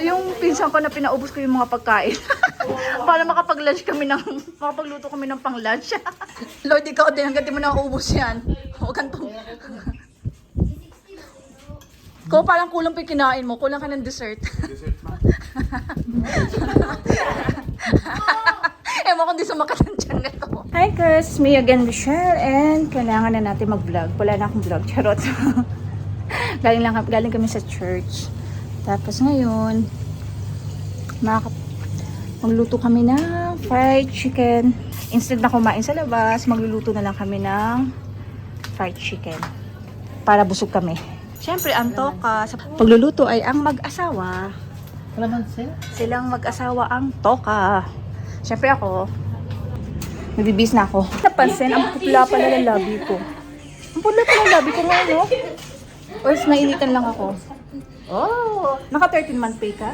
Yung pinsan ko na pinaubos ko yung mga pagkain. Para makapag-lunch kami ng, makapagluto kami ng pang-lunch. Lord, ikaw din, hanggang di mo na ubos yan. Huwag kang tum- Ko parang kulang pa kinain mo, kulang ka ng dessert. Ewan ko di sumakat ang tiyan nito. Hi girls, me again Michelle and kailangan na natin mag-vlog. Wala na akong vlog, charot. galing, lang, galing kami sa church. Tapos ngayon, makaka magluto kami ng fried chicken. Instead na kumain sa labas, magluluto na lang kami ng fried chicken. Para busog kami. Siyempre, ang toka sa pagluluto ay ang mag-asawa. Silang mag-asawa ang toka. Siyempre ako, nagbibis na ako. Napansin, ang putla pala ng labi ko. Ang putla pala ng labi ko ngayon, no? Or nainitan lang ako? Oh, naka 13 month pay ka?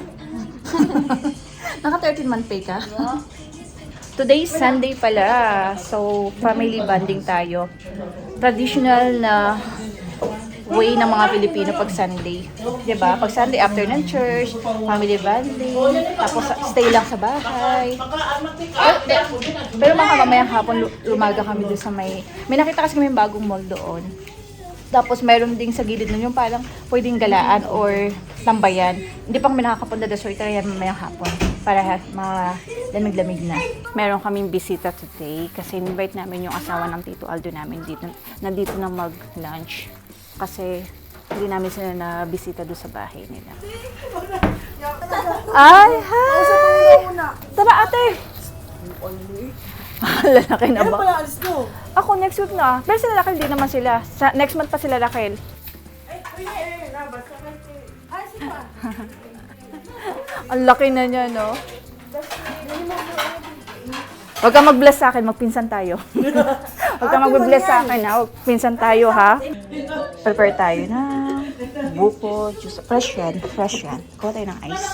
naka 13 month pay ka? Today is Sunday pala. So, family bonding tayo. Traditional na way ng mga Pilipino pag Sunday. 'Di ba? Pag Sunday after ng church, family bonding, tapos stay lang sa bahay. Pero, pero mga mamayang hapon lu- lumaga kami doon sa may may nakita kasi kami bagong mall doon. Tapos meron ding sa gilid nun yung parang pwedeng galaan or tambayan. Hindi pa kami nakakapunta doon so itry yan mamayang hapon para malamig-lamig na. Meron kaming bisita today kasi invite namin yung asawa ng Tito Aldo namin dito. Nandito na mag-lunch kasi hindi namin sila na bisita doon sa bahay nila. Ay, hi! Tara ate! Lalaki na ba? Wala, alis ko. Ako next week na. Pero sila Raquel di naman sila. Sa, next month pa sila Raquel. Ay, ay, ay, nabas. Ay, sipa. Ang laki na niya, no? Huwag kang mag-bless sa akin, magpinsan tayo. Huwag kang mag-bless sa akin, ha? Magpinsan tayo, ha? Prepare tayo na buko, juice. Fresh yan, fresh yan. Kuha tayo ng ice.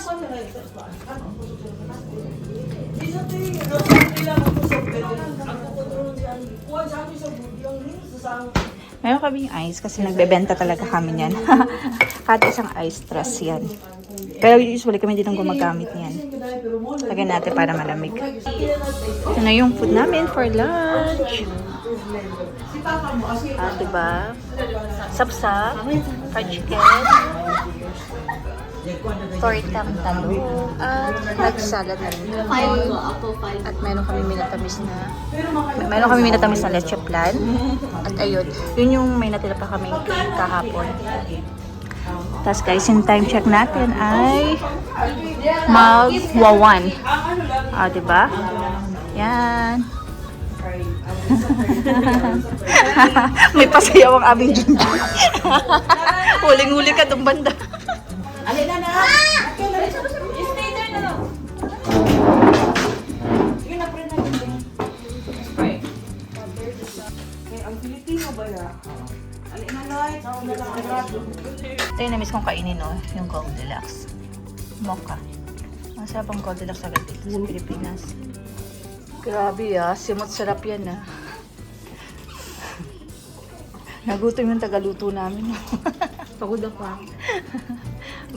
Meron kaming ice kasi nagbebenta talaga kami niyan. Kada isang ice trust yan. Pero usually kami ang gumagamit niyan. Lagyan natin para malamig. Ito na yung food namin for lunch. Ah, diba? Sapsap, fried chicken, tortang talong, at nagsalad na rin kami. At meron kami minatamis na meron kami minatamis na leche plan. At ayun, yun yung may natira pa cake kahapon. Tapos guys, yung time check natin ay magwawan. Ah, diba? Yan. May pasayaw ang aming Junjun. Huling-huli ka itong banda. Alin na na. Stay there na lang. Yun na, pre na yun. Spray. Okay, ang Pilipino ba ya? Alin na, Noy. Ako na lang. Ito yung namiss kong kainin, no? Yung Goldilocks. Mocha. Ang sarap ang Goldilocks agad dito sa Pilipinas. Grabe ah, simot sarap yan ah. Nagutom yung tagaluto namin. Pagod ako.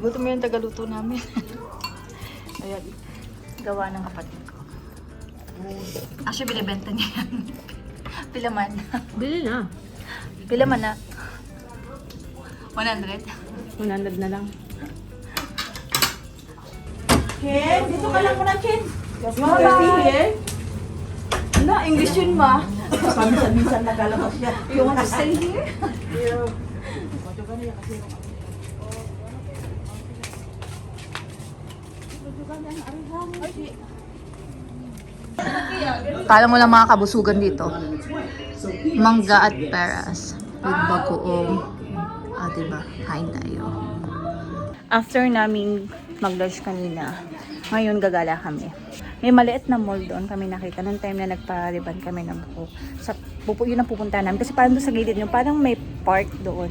Nagutom yung tagaluto namin. Ayan, gawa ng kapatid ko. Actually, binibenta niya yan. Pilaman. Bili na. Pilaman na. 100. 100 na lang. Ken, dito ka lang muna, Ken. Bye. Na, English yun ma. Paminsan-minsan nagalabas siya. You want to stay here? Kala mo lang mga kabusugan dito. Mangga at peras. With bagoong. Ah, diba? Kain tayo. After naming mag-lunch kanina, ngayon gagala kami. May maliit na mall doon kami nakita nung time na nagpa-riban kami ng buko. Sa pupo yun ang pupunta namin kasi parang doon sa gilid yung parang may park doon.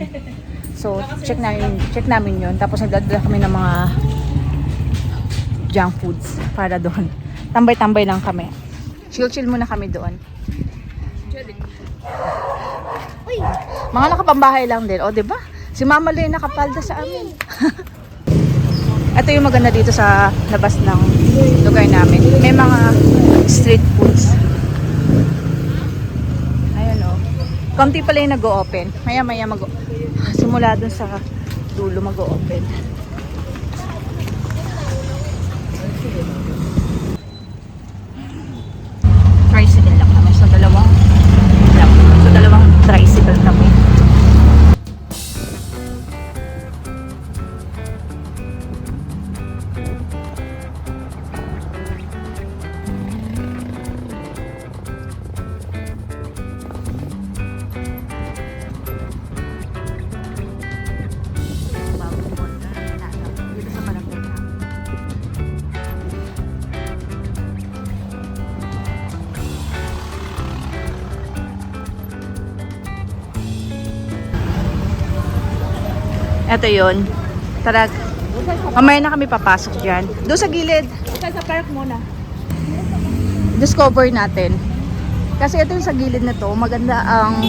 So, check namin, check namin yun. Tapos nagdadala kami ng mga junk foods para doon. Tambay-tambay lang kami. Chill-chill muna kami doon. Uy, mga nakapambahay lang din. O, ba? Si Mama Lay nakapalda sa amin. Ito yung maganda dito sa labas ng lugar namin. May mga street foods. Ayan o. Kamti pala yung nag-o-open. Maya maya mag simula dun sa dulo mag-o-open. Ito yun. Tara. Mamaya na kami papasok dyan. Doon sa gilid. sa park muna. Discover natin. Kasi ito yung sa gilid na to. Maganda ang...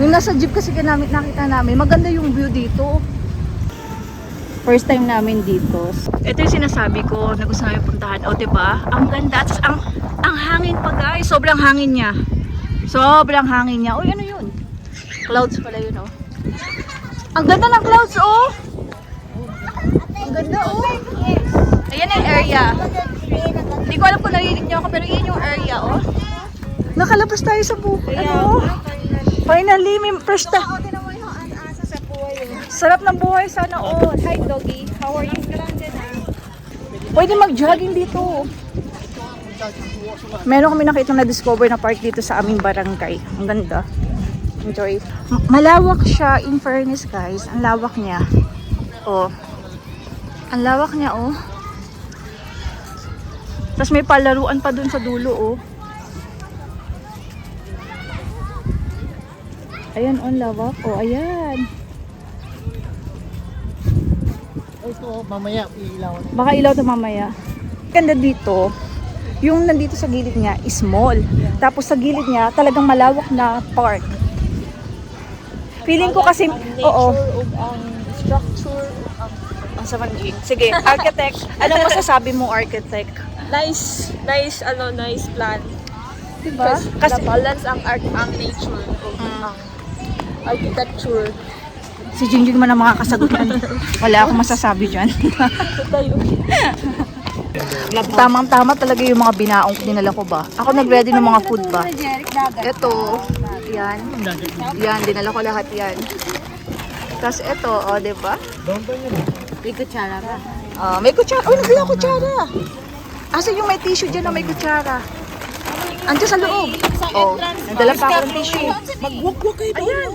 Yung nasa jeep kasi namin, nakita namin. Maganda yung view dito. First time namin dito. Ito yung sinasabi ko na gusto namin puntahan. O, diba? Ang ganda. At ang, ang hangin pa guys. Sobrang hangin niya. Sobrang hangin niya. Uy, ano yun? Clouds pala yun, oh. Ang ganda ng clouds, oh! Ang ganda, oh! Ayan ang area. Hindi ko alam kung narinig niyo ako, pero yun yung area, oh. Nakalabas tayo sa buko. Ano? Finally, may fresh ta. Sarap ng buhay sana all. Hi, doggy. How are you? Pwede mag-jogging dito. Meron kami nakita na-discover na park dito sa aming barangay. Ang ganda. Enjoy. Malawak siya, in fairness guys. Ang lawak niya. Oh. Ang lawak niya, oh. Tapos may palaruan pa dun sa dulo, oh. Ayan, oh, lawak. Oh, ayan. Ito, mamaya ilaw. Baka ilaw to mamaya. Ganda dito, yung nandito sa gilid niya is small. Tapos sa gilid niya, talagang malawak na park. Feeling ko kasi, oo. ug ang structure ang Ang sa manjing. Sige, architect. Anong masasabi mo, architect? nice nice ano nice plan Diba? kasi Kasi balance ang art ang nature ug Mm. ang architecture si Jingjing man ang makakasagutan. Wala akong masasabi dyan. tayo Tamang-tama talaga yung mga binaong dinala ko ba. Ako nag-ready ng mga food ba. Ito, yan. Yan, dinala ko lahat yan. Tapos ito, o, oh, diba? may kutsara ba Ah, may kutsara. Nabila ko kutsara. Asa yung may tissue dyan na may kutsara? Andiyan sa loob. Oh, nagdala pa ako ng tissue. magwak-wak kayo Ayan.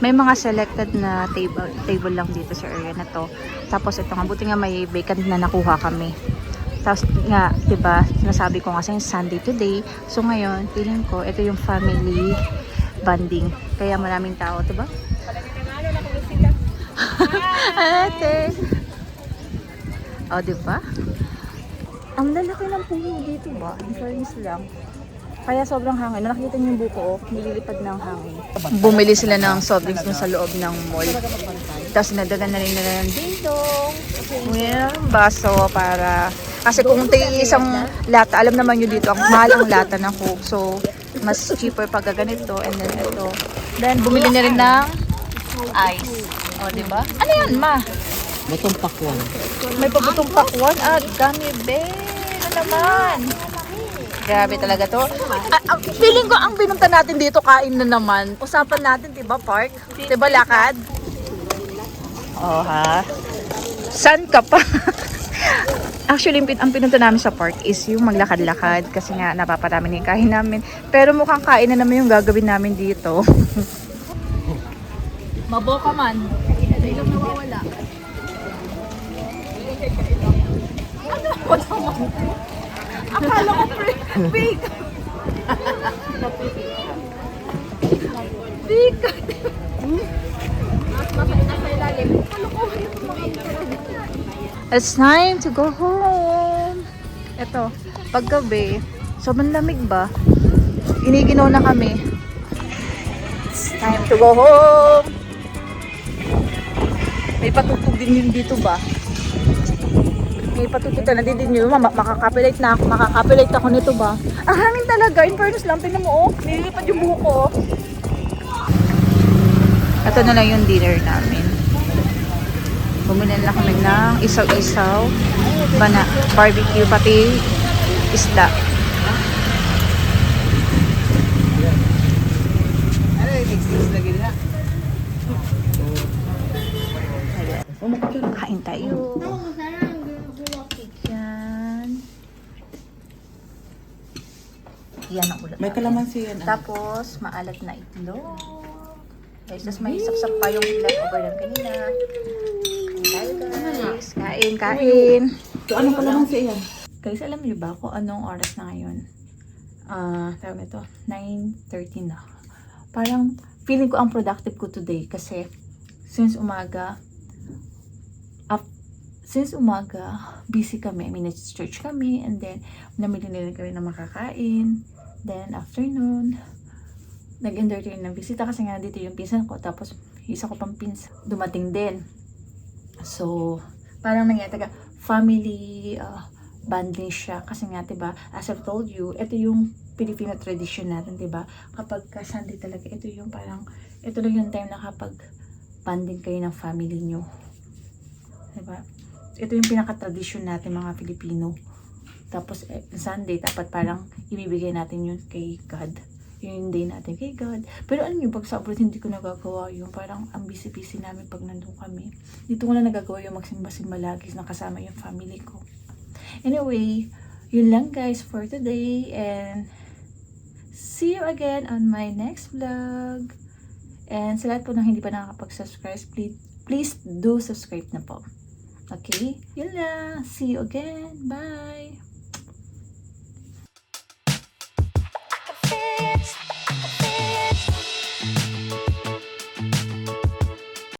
May mga selected na table table lang dito sa area na to. Tapos ito nga, buti nga may vacant na nakuha kami. Tapos nga, 'di ba? Sinasabi ko nga sa Sunday today. So ngayon, feeling ko ito yung family bonding. Kaya maraming tao, 'di ba? Ate. Oh, 'di ba? Ang lalaki ng puno dito ba? In fairness lang. Kaya sobrang hangin. Nakikita niyo yung buko, oh, nililipad ng hangin. Bumili sila ng soft drinks dun sa loob ng mall. Tapos nadagan na rin nila ng dingdong. Ng baso para... Kasi kung tingin isang lata, alam naman nyo dito, ang mahal ang lata ng Coke. So, mas cheaper pag ganito. And then ito. Then, bumili na rin ng ice. O, di ba? Ano yan, ma? Batong pakwan. May pabutong pakwan at gummy bear. Ano naman? Grabe talaga to. Ah, ah, feeling ko ang binunta natin dito kain na naman. Usapan natin, 'di ba, park? 'Di ba lakad? Oh, ha. San ka pa? Actually, yung ang pinunta namin sa park is yung maglakad-lakad kasi nga napaparami na yung kain namin. Pero mukhang kain na naman yung gagawin namin dito. Maboka man. Biglang nawawala. Akala ko fake. Fake. It's time to go home. Ito, paggabi, sobrang lamig ba? Iniginaw na kami. It's time to go home. May patutog din yun dito ba? May patutita na din nyo. Mama, makakapilate na ako. Makakapilate ako nito ba? Ang hangin talaga. In fairness lang, tingnan mo oh. Nililipad yung buhok ko. Ito na lang yung dinner namin. Bumili na kami ng isaw-isaw, bana, barbecue, pati isda. Kain tayo. Yan. Yan ang ulat. May kalamansi yan. ah. Tapos, maalat na itlog. Guys, tapos may saksak pa yung leftover ng kanina. Guys. Kain, kain. So, ano kalamansi yan? Guys, alam niyo ba kung anong oras na ngayon? Ah, tawag ito, 9.13 na. Parang, feeling ko ang productive ko today kasi since umaga, up, since umaga, busy kami. I mean, church kami and then, namili nila kami na makakain. Then, afternoon, nag-entertain ng bisita kasi nga dito yung pinsan ko. Tapos, isa ko pang pinsan, dumating din. So, parang nangyari taga family uh, bonding siya. Kasi nga 'di ba as I've told you ito yung Filipino tradition natin 'di ba kapag ka Sunday talaga ito yung parang ito lang yung time na kapag bonding kayo ng family nyo. 'di ba ito yung pinaka tradition natin mga Filipino. Tapos eh, Sunday dapat parang ibibigay natin yun kay God yung day natin kay God. Pero ano yung pag sa abroad, hindi ko nagagawa yung parang ang busy-busy namin pag nandun kami. Dito ko na nagagawa yung magsimba-simba lagi na kasama yung family ko. Anyway, yun lang guys for today and see you again on my next vlog. And sa lahat po ng hindi pa nakakapag-subscribe, please, please do subscribe na po. Okay? Yun lang. See you again. Bye!